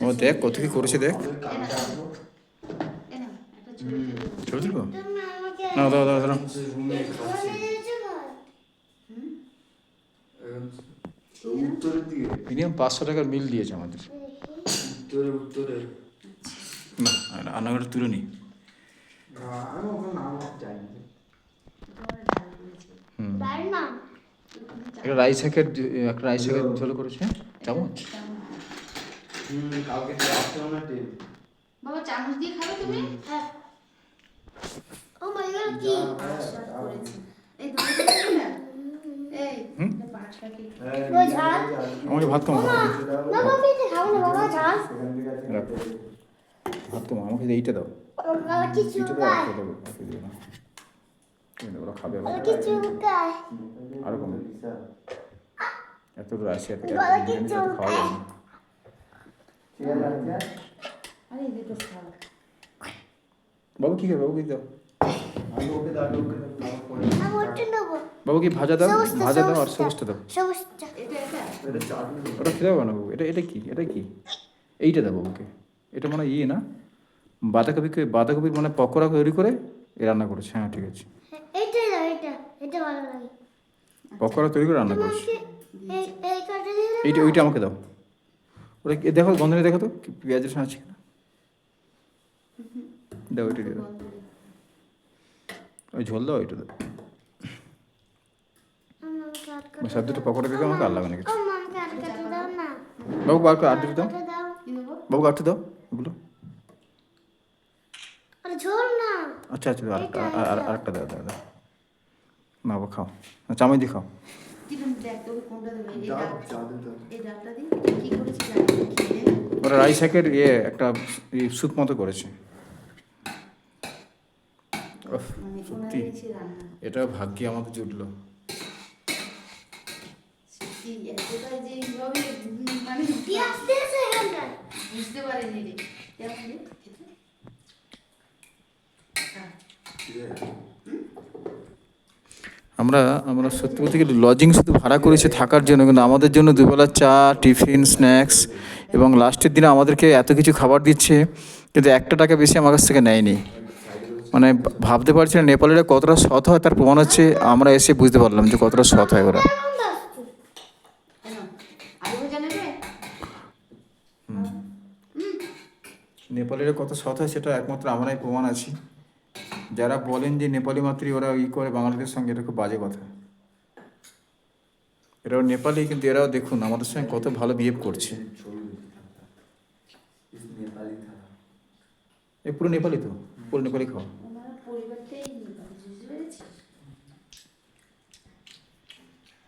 ও দেখ কত কি করেছে দেখ ছবি তুলবো না দাও দাও দাও মিনিমাম পাঁচশো টাকার বিল দিয়েছে আমাদের না রান্নাঘরটা তুলে নি। হুম একটা রাইস শাকের একটা রাইস শাকের ঝোল করেছে চামচ। হুম কালকে আসতে না টিম। বাবা চামচ দিয়ে খাবে তুমি? হ্যাঁ। ও মাই গড কি। এই না? এই, আমাকে ভাত কম না বাবা এটা খাব না বাবা ঝাল। ভাত কম আমাকে এইটা দাও। এইটা দাও দিও না। তুমি দেবো, ওরা খাবে আরও কম। এত তো খাওয়া আরে এই খাও বাবু কি খাবে? বাবু কি দাও? আমি ওকে দাও ওকে দাও ওটা নেব বাবু কি ভাজা দাও? ভাজা দাও আর সবুজটা। দাও। সবুজটা। এটা এটা এটা চাটনি ওটা খেতে পারবে না বাবু? এটা এটা কি? এটা কি? এইটা দাও বাবুকে। এটা মানে ইয়ে না? বাঁধাকপিকে বাঁধাকপির মানে পকোড়া তৈরি করে এ রান্না করেছে। হ্যাঁ ঠিক আছে। হ্যাঁ, এইটাই এটা এটা ভালো লাগে পকোড়া তৈরি করে রান্না করেছে। এইটা ওইটা আমাকে দাও। ওটা কি- দেখো গন্ধনে দেখো তো কি পেঁয়াজের আছে কিনা? দাও ওইটা দিয়ে দাও। ওই ঝোল দাও ওইটা দাও। সব দুটো পকোড়া দিতে আমাকে আর লাগবে না কিছু। ও মামকে আর কাটা দাও না। বাবু আর দিতে দাও। দাও। বাবু আটতে দাও এগুলো। আর ঝোল না। আচ্ছা আচ্ছা আর আর আরেকটা দাও দাও দাও। না বাবু খাও। না, চামচ দিয়ে খাও। কোনটা দেবে? এই এই দিন কি করেছে। ওরা রাইস শাকের ইয়ে একটা স্যুপ মতো করেছে। সত্যি। এটা ভাগ্যে আমাদের জুটলো। মানে বুঝতে পারিনি রে। আমরা আমরা সত্যি বলতে গেলে লজিং শুধু ভাড়া করেছি থাকার জন্য কিন্তু আমাদের জন্য দুবেলা চা টিফিন স্ন্যাক্স এবং লাস্টের দিনে আমাদেরকে এত কিছু খাবার দিচ্ছে, কিন্তু একটা টাকা বেশি আমার কাছ থেকে নেয়নি। মানে ভাবতে পারছি না, নেপালিরা কতটা সৎ হয় তার প্রমাণ হচ্ছে, আমরা এসে বুঝতে পারলাম যে কতটা সৎ হয় ওরা। নেপালিরা কত সৎ হয় সেটা একমাত্র আমরাই প্রমাণ আছি। যারা বলেন যে নেপালি মাতৃ ওরা ই করে, বাঙালিদের সঙ্গে এটা খুব বাজে কথা। এরাও নেপালি, কিন্তু এরাও দেখুন আমাদের সঙ্গে কত ভালো বিহেভ করছে ছবি নেপালি থাকা এ পুরো নেপালি তো পুরো নেপালি খাও